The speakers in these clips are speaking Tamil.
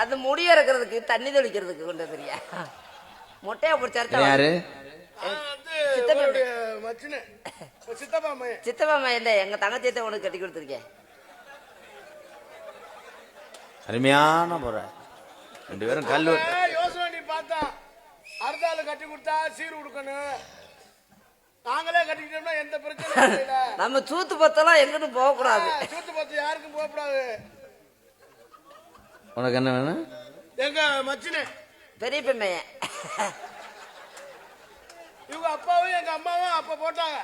அது முடிய இருக்கிறதுக்கு தண்ணி தெளிக்கிறதுக்கு கொண்டு வந்துறியா மொட்டையா பிடிச்சாரு யாரு? சித்தப்பா. மையன் எங்க தங்கச்சியத்தை உனக்கு கட்டி கொடுத்துருக்கேன். அருமையான முறை. ரெண்டு பேரும் கல் வெட்டு. அவன் யோசனை பண்ணி பார்த்தான் அறுதாள் கட்டி கொடுத்தா சீர் கொடுக்கணும் நாங்களே கட்டிக்கிட்டோம்னா எந்த பிரச்சனையும் இல்ல. நம்ம சூத்து பத்தெல்லாம் எங்கிட்டும் போக கூடாது சூத்து பத்து யாருக்கும் போகக்கூடாது. உனக்கு என்ன வேணும்? எங்க மச்சினு. பெரிய மையன் இவங்க அப்பாவும் எங்க அம்மாவும் அப்ப போட்டாங்க.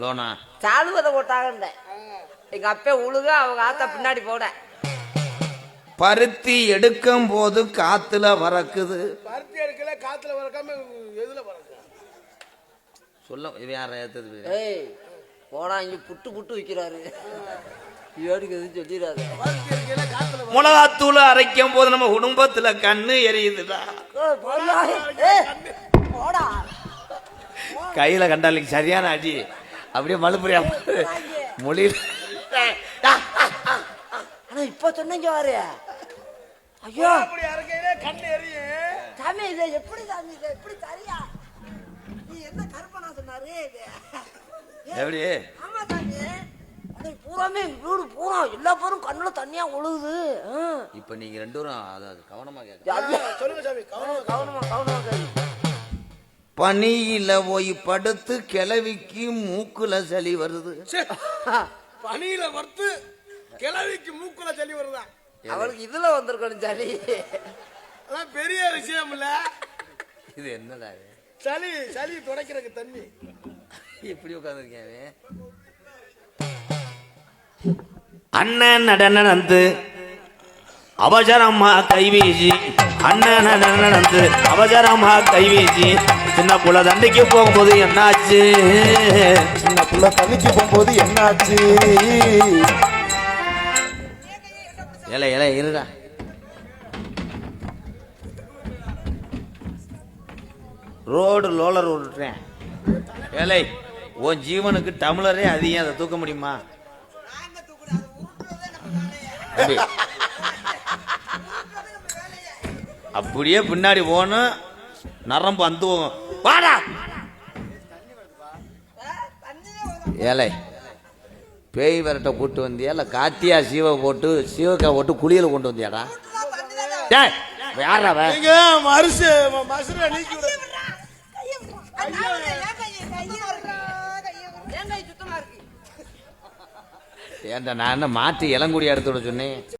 லோனா? சாலுவதை போட்டாங்க எங்க அப்பே உழுக அவங்க ஆத்தா பின்னாடி போட. பருத்தி எடுக்கும் போது காத்துல பறக்குது. பருத்தி எடுக்கல காத்துல வரக்காம எதுல பறக்க சொல்ல இது யார ஏத்தது? ஏய் போடா இங்க புட்டு புட்டு விக்கிறாரு. மிளகாத்தூள் அரைக்கும் போது நம்ம குடும்பத்துல கண்ணு எரியுதுடா. கையில கண்டாலிக்கு சரியான அடி. அப்படியே மலுப்புறியா மொழியில் ஆனா இப்ப சொன்னீங்க பாரு. ஐயோ. கண்ணு எரியும் சாமி இதை எப்படி சாமி இதை எப்படி சரியா நீ என்ன கற்பனா சொன்னாரு? எப்படி? ஆமா சாமி. அடே பூராமே வீடு பூரா எல்லா பேரும் கண்ணுல தண்ணியா ஒழுகுது. ஆ. இப்ப நீங்க ரெண்டு பேரும் அதாவது கவனமா கேட்க சொல்லுங்க சாமி கவனம் கவனமா கவனமா கேளு. பனியில போய் படுத்து கிளவிக்கு மூக்குல சளி வருது. பனியில வறுத்து கிளவிக்கு மூக்குல தள்ளி வருதா? அவளுக்கு இதுல வந்திருக்கணும் சளி. பெரிய விஷயம் இல்ல இது என்னடா? சளி சளி துடைக்கிறதுக்கு தண்ணி. எப்படி உட்காந்துருக்கேன் அண்ணன் நடன நடந்து அவசரமா கைவீசி அண்ணன் நடன நடந்து அவசரமா கைவீசி சின்ன புள்ள தண்டைக்கு போகும்போது என்னாச்சு? சின்ன புள்ள தண்ணிக்கு போகும்போது என்னாச்சு? இலை இலை இருடா. ரோடு லோலர் விட்டுறேன் ஏலை உன் ஜீவனுக்கு டம்ளரே அதிகம் அதை தூக்க முடியுமா. அப்படியே பின்னாடி போகணும் நரம்பு அந்த வாடா. ஏலை பேய் விரட்ட கூட்டு வந்தியா? இல்ல காத்தியா சீவை போட்டு சீவக்காய் போட்டு குளியல கொண்டு வந்தியாடா? டேய் யாரா மருசு மசுரை நீக்கி ஏன்டா நான் என்ன மாற்றி இளங்குடி எடுத்து விட சொன்னேன்?